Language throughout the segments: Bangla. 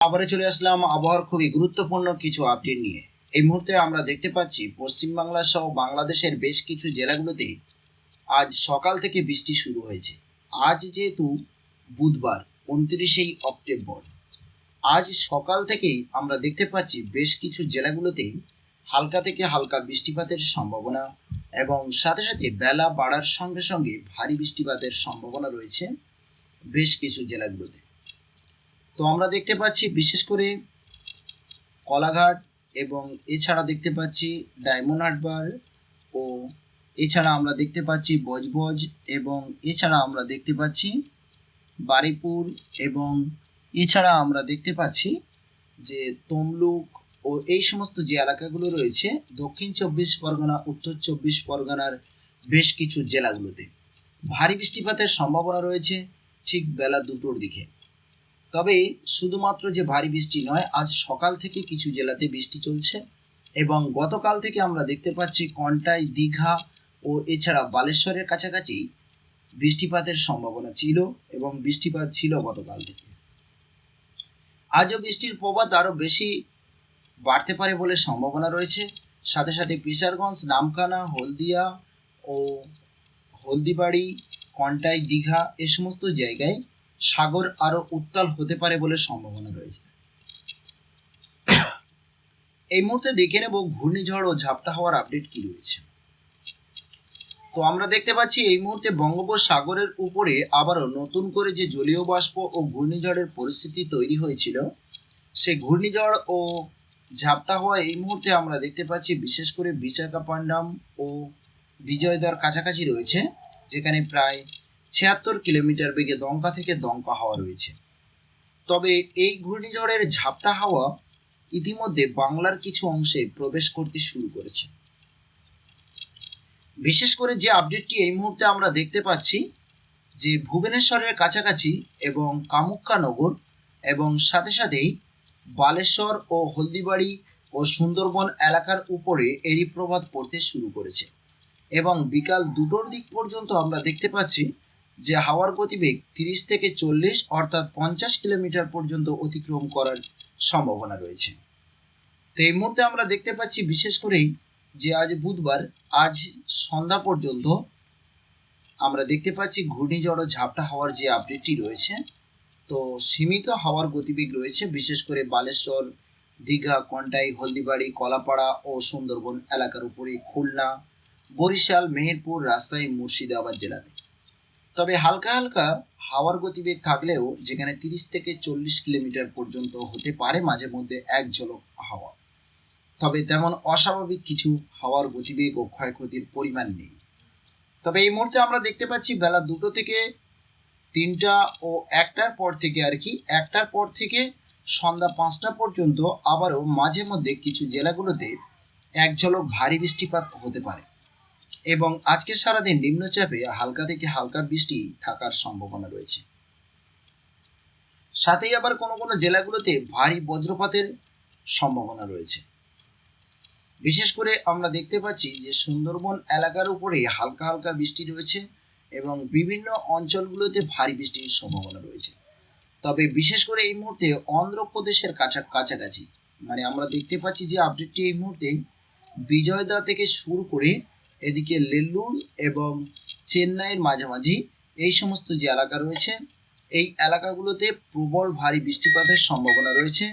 আবারও চলে আসলাম আবহাওয়ার খুবই গুরুত্বপূর্ণ কিছু আপডেট নিয়ে। এই মুহূর্তে আমরা দেখতে পাচ্ছি পশ্চিমবাংলা সহ বাংলাদেশের বেশ কিছু জেলাগুলোতে আজ সকাল থেকে বৃষ্টি শুরু হয়েছে। আজ যেহেতু বুধবার উনত্রিশেই অক্টোবর, আজ সকাল থেকেই আমরা দেখতে পাচ্ছি বেশ কিছু জেলাগুলোতে হালকা থেকে হালকা বৃষ্টিপাতের সম্ভাবনা এবং সাথে সাথে বেলা বাড়ার সঙ্গে সঙ্গে ভারী বৃষ্টিপাতের সম্ভাবনা রয়েছে বেশ কিছু জেলাগুলোতে। তো আমরা দেখতে পাচ্ছি বিশেষ করে কলাঘাট এবং এছাড়া দেখতে পাচ্ছি ডায়মন্ড হারবার ও এছাড়া আমরা দেখতে পাচ্ছি বজবজ এবং এছাড়া আমরা দেখতে পাচ্ছি বারিপুর এবং এছাড়া আমরা দেখতে পাচ্ছি যে তমলুক ও এই সমস্ত যে এলাকাগুলো রয়েছে, দক্ষিণ চব্বিশ পরগনা, উত্তর চব্বিশ পরগনার বেশ কিছু জেলাগুলোতে। ভারী বৃষ্টিপাতের সম্ভাবনা রয়েছে ঠিক বেলা দুটোর দিকে। তবে শুধুমাত্র যে ভারী বৃষ্টি নয়, আজ সকাল থেকে কিছু জেলাতে বৃষ্টি চলছে এবং গতকাল থেকে আমরা দেখতে পাচ্ছি কন্টাই, দীঘা ও এছাড়া বালেশ্বরের কাছাকাছি বৃষ্টিপাতের সম্ভাবনা ছিল এবং বৃষ্টিপাত ছিল গতকাল থেকে। আজও বৃষ্টির প্রবাদ আরও বেশি বাড়তে পারে বলে সম্ভাবনা রয়েছে। সাথে সাথে কিশোরগঞ্জ নামখানা হলদিয়া ও হলদিবাড়ি, কন্টাই, দীঘা এ সমস্ত জায়গায় সাগর আরও উত্তাল হতে পারে বলে সম্ভাবনা রয়েছে। এই মুহূর্তে দেখে নেব ঘূর্ণিঝড় ও ঝাপটা হওয়ার আপডেট কি রয়েছে। তো আমরা দেখতে পাচ্ছি এই মুহূর্তে বঙ্গোপসাগরের উপরে আবারও নতুন করে যে জলীয় বাষ্প ও ঘূর্ণিঝড়ের পরিস্থিতি তৈরি হয়েছিল, সেই ঘূর্ণিঝড় ও ঝাপটা হওয়া এই মুহূর্তে আমরা দেখতে পাচ্ছি বিশেষ করে বিশাখাপট্টনম ও বিজয়দার কাছাকাছি রয়েছে, যেখানে প্রায় ছিয়াত্তর কিলোমিটার বেগে দমকা থেকে দমকা হাওয়া রয়েছে। তবে এই ঘূর্ণিঝড়ের ঝাপটা হাওয়া ইতিমধ্যে বাংলার কিছু অংশে প্রবেশ করতে শুরু করেছে। বিশেষ করে যে আপডেটটি এই মুহূর্তে আমরা দেখতে পাচ্ছি, যে ভুবনেশ্বরের কাছাকাছি এবং কামুক্কানগর এবং সাথে সাথেই বালেশ্বর ও হলদিবাড়ি ও সুন্দরবন এলাকার উপরে এরই প্রভাব পড়তে শুরু করেছে। এবং বিকাল দুটোর দিক পর্যন্ত আমরা দেখতে পাচ্ছি যে হাওয়ার গতিবেগ তিরিশ থেকে চল্লিশ অর্থাৎ পঞ্চাশ কিলোমিটার পর্যন্ত অতিক্রম করার সম্ভাবনা রয়েছে। তো এই মুহূর্তে আমরা দেখতে পাচ্ছি বিশেষ করেই যে আজ বুধবার, আজ সন্ধ্যা পর্যন্ত আমরা দেখতে পাচ্ছি ঘূর্ণিঝড় ঝাপটা হওয়ার যে আপডেটটি রয়েছে, তো সীমিত হাওয়ার গতিবেগ রয়েছে, বিশেষ করে বালেশ্বর, দীঘা, কন্টাই, হলদিবাড়ি, কলাপাড়া ও সুন্দরবন এলাকার উপরে খুলনা, বরিশাল, মেহেরপুর, রাজশাহী, মুর্শিদাবাদ জেলাতে। তবে হালকা হালকা হাওয়ার গতিবেগ থাকলেও যেখানে তিরিশ থেকে চল্লিশ কিলোমিটার পর্যন্ত হতে পারে মাঝে মধ্যে এক ঝলক হাওয়া। তবে তেমন অস্বাভাবিক কিছু হাওয়ার গতিবেগ ও ক্ষয়ক্ষতির পরিমাণ নেই। তবে এই মুহূর্তে আমরা দেখতে পাচ্ছি বেলা দুটো থেকে তিনটা ও একটার পর থেকে আর কি, একটার পর থেকে সন্ধ্যা পাঁচটা পর্যন্ত আবারও মাঝে মধ্যে কিছু জেলাগুলোতে এক ঝলক ভারী বৃষ্টিপাত হতে পারে। এবং আজকে সারাদিন নিম্নচাপে হালকা থেকে হালকা বৃষ্টি থাকার সম্ভাবনা রয়েছে। সাথেই আবার কোনো কোনো জেলাগুলোতে ভারী বজ্রপাতের সম্ভাবনা রয়েছে। বিশেষ করে আমরা দেখতে পাচ্ছি যে সুন্দরবন এলাকার উপরে হালকা হালকা বৃষ্টি রয়েছে এবং বিভিন্ন অঞ্চলগুলোতে ভারী বৃষ্টির সম্ভাবনা রয়েছে। তবে বিশেষ করে এই মুহূর্তে অন্ধ্রপ্রদেশের কাছা, কাছাকাছি মানে আমরা দেখতে পাচ্ছি যে আপডেটটি এই মুহূর্তে বিজয়দা থেকে শুরু করে এদিকে নেল্লুর এবং চেন্নাইয়ের মাঝামাঝি এই সমস্ত যে এলাকা রয়েছে, এই এলাকাগুলোতে প্রবল ভারী বৃষ্টিপাতের সম্ভাবনা রয়েছে।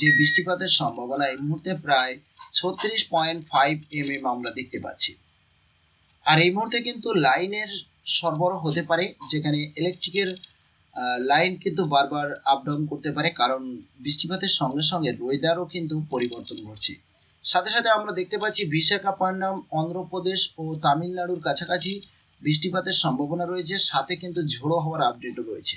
যে বৃষ্টিপাতের সম্ভাবনা এই মুহূর্তে প্রায় ছত্রিশ পয়েন্ট ফাইভ এম এম আমরা দেখতে পাচ্ছি। আর এই মুহূর্তে কিন্তু লাইনের সরবরাহ হতে পারে, যেখানে ইলেকট্রিকের লাইন কিন্তু বারবার আপ ডাউন করতে পারে, কারণ বৃষ্টিপাতের সঙ্গে সঙ্গে ওয়েদারও কিন্তু পরিবর্তন ঘটছে। সাথে সাথে আমরা দেখতে পাচ্ছি বিশাখাপট্টনম, অন্ধ্রপ্রদেশ ও তামিলনাড়ুর কাছাকাছি বৃষ্টিপাতের সম্ভাবনা রয়েছে। সাথে কিন্তু ঝোড়ো হওয়ার আপডেটও রয়েছে।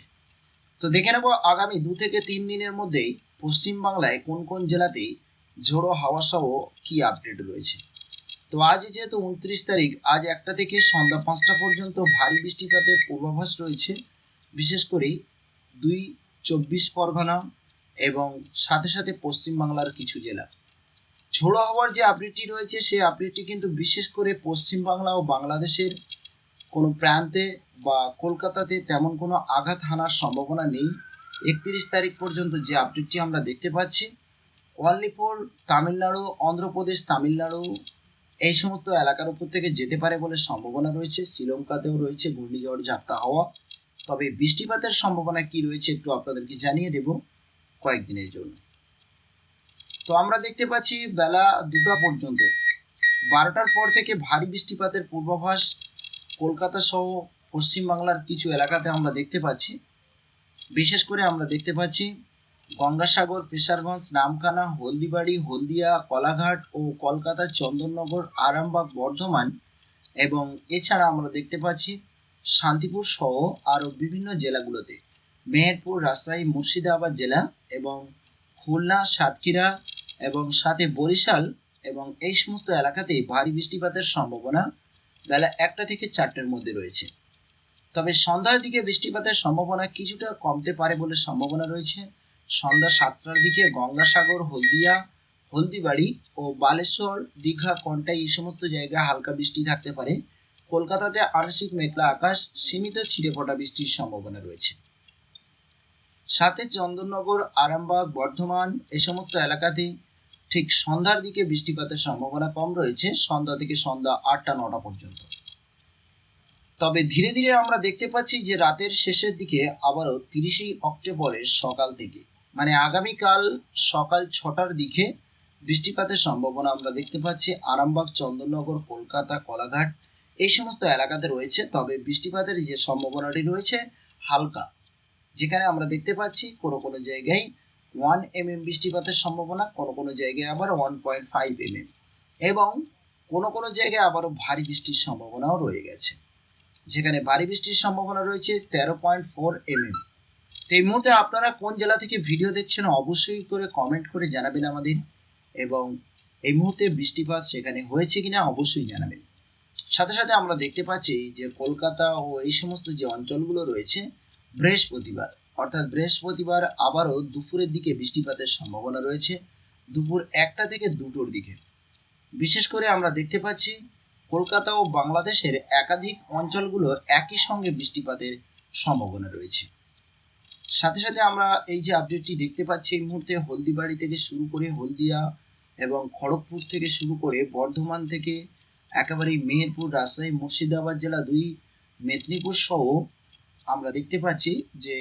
তো দেখে নেব আগামী দু থেকে তিন দিনের মধ্যেই পশ্চিমবাংলায় কোন কোন জেলাতেই ঝোড়ো হাওয়া সহ কি আপডেট রয়েছে। তো আজ যেহেতু উনত্রিশ তারিখ, আজ একটা থেকে সন্ধ্যা পাঁচটা পর্যন্ত ভারী বৃষ্টিপাতের পূর্বাভাস রয়েছে। বিশেষ করে দুই চব্বিশ পরগনা এবং সাথে সাথে পশ্চিমবাংলার কিছু জেলা। ঝোড়ো হওয়ার যে আপডেটটি রয়েছে, সেই আপডেটটি কিন্তু বিশেষ করে পশ্চিমবাংলা ও বাংলাদেশের কোনো প্রান্তে বা কলকাতাতে তেমন কোনো আঘাত হানার সম্ভাবনা নেই। একত্রিশ তারিখ পর্যন্ত যে আপডেটটি আমরা দেখতে পাচ্ছি ফর তামিলনাড়ু, অন্ধ্রপ্রদেশ, তামিলনাড়ু, এই সমস্ত এলাকার উপর থেকে যেতে পারে বলে সম্ভাবনা রয়েছে। শ্রীলঙ্কাতেও রয়েছে ঘূর্ণিঝড়, ঝাপটা হওয়া। তবে বৃষ্টিপাতের সম্ভাবনা কি রয়েছে একটু আপনাদেরকে জানিয়ে দেব। কয়েকদিনের জন্য। তো আমরা দেখতে পাচ্ছি বেলা দুটা পর্যন্ত। বারোটার পর থেকে ভারী বৃষ্টিপাতের পূর্বাভাস কলকাতা সহ পশ্চিমবাংলার কিছু এলাকাতে আমরা দেখতে পাচ্ছি। বিশেষ করে আমরা দেখতে পাচ্ছি গঙ্গাসাগর ফিশারগঞ্জ নামখানা, হলদিবাড়ি, হলদিয়া, কলাঘাট ও কলকাতা, চন্দননগর, আরামবাগ, বর্ধমান এবং এছাড়া আমরা দেখতে পাচ্ছি শান্তিপুর সহ আরও বিভিন্ন জেলাগুলোতে। মেহেরপুর, রাজশাহী, মুর্শিদাবাদ জেলা এবং খুলনা, সাতক্ষীরা এবং সাথে বরিশাল এবং এই সমস্ত এলাকাতেই ভারী বৃষ্টিপাতের সম্ভাবনা বেলা একটা থেকে চারটের মধ্যে রয়েছে। তবে সন্ধ্যার দিকে বৃষ্টিপাতের সম্ভাবনা কিছুটা কমতে পারে বলে সম্ভাবনা রয়েছে। সন্ধ্যা সাতটার দিকে গঙ্গাসাগর, হলদিয়া, হলদিবাড়ি ও বালেশ্বর, দীঘা, কন্টাই এই সমস্ত জায়গায় হালকা বৃষ্টি থাকতে পারে। কলকাতাতে আংশিক মেঘলা আকাশ, সীমিত পড়া বৃষ্টির সম্ভাবনা রয়েছে। সাথে চন্দননগর, আরামবাগ, বর্ধমান এ সমস্ত এলাকাতে ঠিক সন্ধ্যার দিকে বৃষ্টিপাতের সম্ভাবনা কম রয়েছে, সন্ধ্যা থেকে সন্ধ্যা আটটা, নটা পর্যন্ত। তবে ধীরে ধীরে আমরা দেখতে পাচ্ছি যে রাতের শেষের দিকে আবারও তিরিশে অক্টোবরের সকাল থেকে মানে আগামীকাল সকাল ছটার দিকে বৃষ্টিপাতের সম্ভাবনা আমরা দেখতে পাচ্ছি। আরামবাগ, চন্দননগর, কলকাতা, কলাঘাট এই সমস্ত এলাকাতে রয়েছে, তবে বৃষ্টিপাতের যে সম্ভাবনাটি রয়েছে হালকা। যেখানে আমরা দেখতে পাচ্ছি কোনো কোনো জায়গায় ওয়ান এম এম বৃষ্টিপাতের সম্ভাবনা, কোনো কোনো জায়গায় আবার one point five M M এবং কোনো কোনো জায়গায় আবারও ভারী বৃষ্টির সম্ভাবনাও রয়ে গেছে। যেখানে ভারী বৃষ্টির সম্ভাবনা রয়েছে তেরো পয়েন্ট ফোর এম এম তো এই মুহূর্তে আপনারা কোন জেলা থেকে ভিডিও দেখছেন অবশ্যই করে কমেন্ট করে জানাবেন আমাদের। এবং এই মুহূর্তে বৃষ্টিপাত সেখানে হয়েছে কিনা অবশ্যই জানাবেন। সাথে সাথে আমরা দেখতে পাচ্ছি যে কলকাতা ও এই সমস্ত যে অঞ্চলগুলো রয়েছে বৃহস্পতিবার, অর্থাৎ বৃহস্পতিবার আবারও দুপুরের দিকে বৃষ্টিপাতের সম্ভাবনা রয়েছে, দুপুর একটা থেকে দুটোর দিকে। বিশেষ করে আমরা দেখতে পাচ্ছি, কলকাতা ও বাংলাদেশের একাধিক অঞ্চলগুলো একই সঙ্গে বৃষ্টিপাতের সম্ভাবনা রয়েছে। সাথে সাথে আমরা এই যে আপডেটটি দেখতে পাচ্ছি, এই মুহূর্তে হলদিবাড়ি থেকে শুরু করে হলদিয়া এবং খড়গপুর থেকে শুরু করে বর্ধমান থেকে একেবারেই মেহেরপুর, রাজশাহী, মুর্শিদাবাদ জেলা দুই, মেদিনীপুর সহ আমরা দেখতে পাচ্ছি যে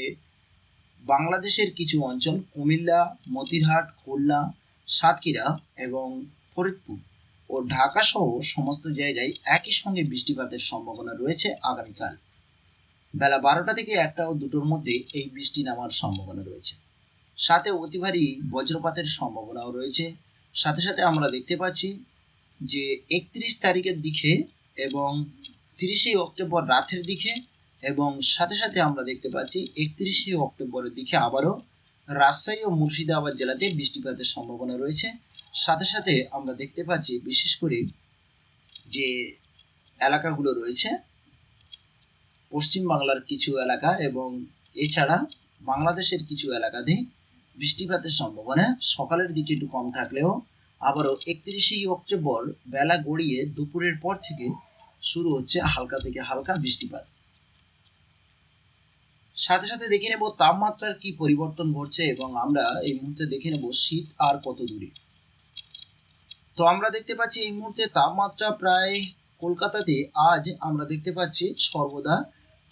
বাংলাদেশের কিছু অঞ্চল, কুমিল্লা, মতিরহাট, খুলনা, সাতক্ষীরা এবং ফরিদপুর ও ঢাকা সহ সমস্ত জায়গায় একই সঙ্গে বৃষ্টিপাতের সম্ভাবনা রয়েছে আগামীকাল। বেলা বারোটা থেকে একটা ও দুটোর মধ্যে এই বৃষ্টি নামার সম্ভাবনা রয়েছে। সাথে অতি ভারী বজ্রপাতের সম্ভাবনাও রয়েছে। সাথে সাথে আমরা দেখতে পাচ্ছি যে একত্রিশ তারিখের দিকে এবং তিরিশে অক্টোবর রাতের দিকে এবং সাথে সাথে আমরা দেখতে পাচ্ছি একত্রিশে অক্টোবরের দিকে আবারও রাজশাহী ও মুর্শিদাবাদ জেলাতে বৃষ্টিপাতের সম্ভাবনা রয়েছে। সাথে সাথে আমরা দেখতে পাচ্ছি, বিশেষ করে যে এলাকাগুলো রয়েছে পশ্চিম বাংলার কিছু এলাকা এবং এছাড়া বাংলাদেশের কিছু এলাকাতে বৃষ্টিপাতের সম্ভাবনা সকালের দিকে একটু কম থাকলেও আবারও একত্রিশে অক্টোবর বেলা গড়িয়ে দুপুরের পর থেকে শুরু হচ্ছে হালকা থেকে হালকা বৃষ্টিপাত। সাথে সাথে দেখে নেব তাপমাত্রার কি পরিবর্তন ঘটছে এবং আমরা এই মুহূর্তে দেখে নেব শীত আর কত দূরে। তো আমরা দেখতে পাচ্ছি এই মুহূর্তে তাপমাত্রা প্রায় কলকাতাতে আজ আমরা দেখতে পাচ্ছি সর্বদা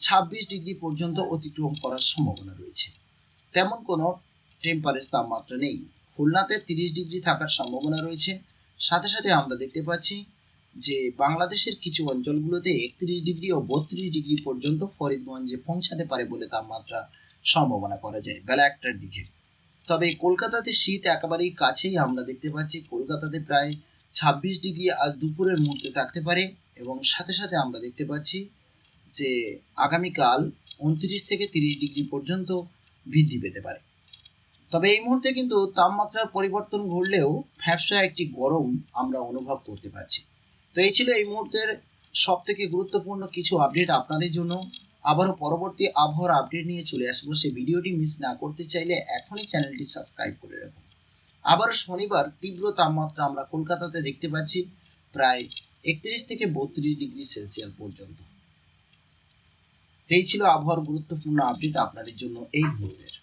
ছাব্বিশ ডিগ্রি পর্যন্ত অতিক্রম করার সম্ভাবনা রয়েছে। তেমন কোনো টেম্পারেচার তাপমাত্রা নেই। খুলনাতে তিরিশ ডিগ্রি থাকার সম্ভাবনা রয়েছে। সাথে সাথে আমরা দেখতে পাচ্ছি যে বাংলাদেশের কিছু অঞ্চলগুলোতে একত্রিশ ডিগ্রি ও বত্রিশ ডিগ্রি পর্যন্ত ফরিদগঞ্জে পৌঁছাতে পারে বলে তাপমাত্রা সম্ভাবনা করা যায় বেলা একটার দিকে। তবে কলকাতাতে শীত একেবারেই কাছেই আমরা দেখতে পাচ্ছি। কলকাতাতে প্রায় ছাব্বিশ ডিগ্রি আজ দুপুরের মুহূর্তে থাকতে পারে এবং সাথে সাথে আমরা দেখতে পাচ্ছি যে আগামীকাল উনত্রিশ থেকে তিরিশ ডিগ্রি পর্যন্ত বৃদ্ধি পেতে পারে। তবে এই মুহূর্তে কিন্তু তাপমাত্রার পরিবর্তন ঘটলেও ফ্যাপসা একটি গরম আমরা অনুভব করতে পারছি। তো এই ছিল এই মুহূর্তের সব থেকে গুরুত্বপূর্ণ কিছু আপডেট আপনাদের জন্য। আবারও পরবর্তী আবহাওয়ার আপডেট নিয়ে চলে আসব। সেই ভিডিওটি মিস না করতে চাইলে এখনই চ্যানেলটি সাবস্ক্রাইব করে রাখুন। আবার শনিবার তীব্র তাপমাত্রা আমরা কলকাতাতে দেখতে পাচ্ছি, প্রায় একত্রিশ থেকে বত্রিশ ডিগ্রি সেলসিয়াস পর্যন্ত। এই ছিল আবহাওয়ার গুরুত্বপূর্ণ আপডেট আপনাদের জন্য এই মুহূর্তের।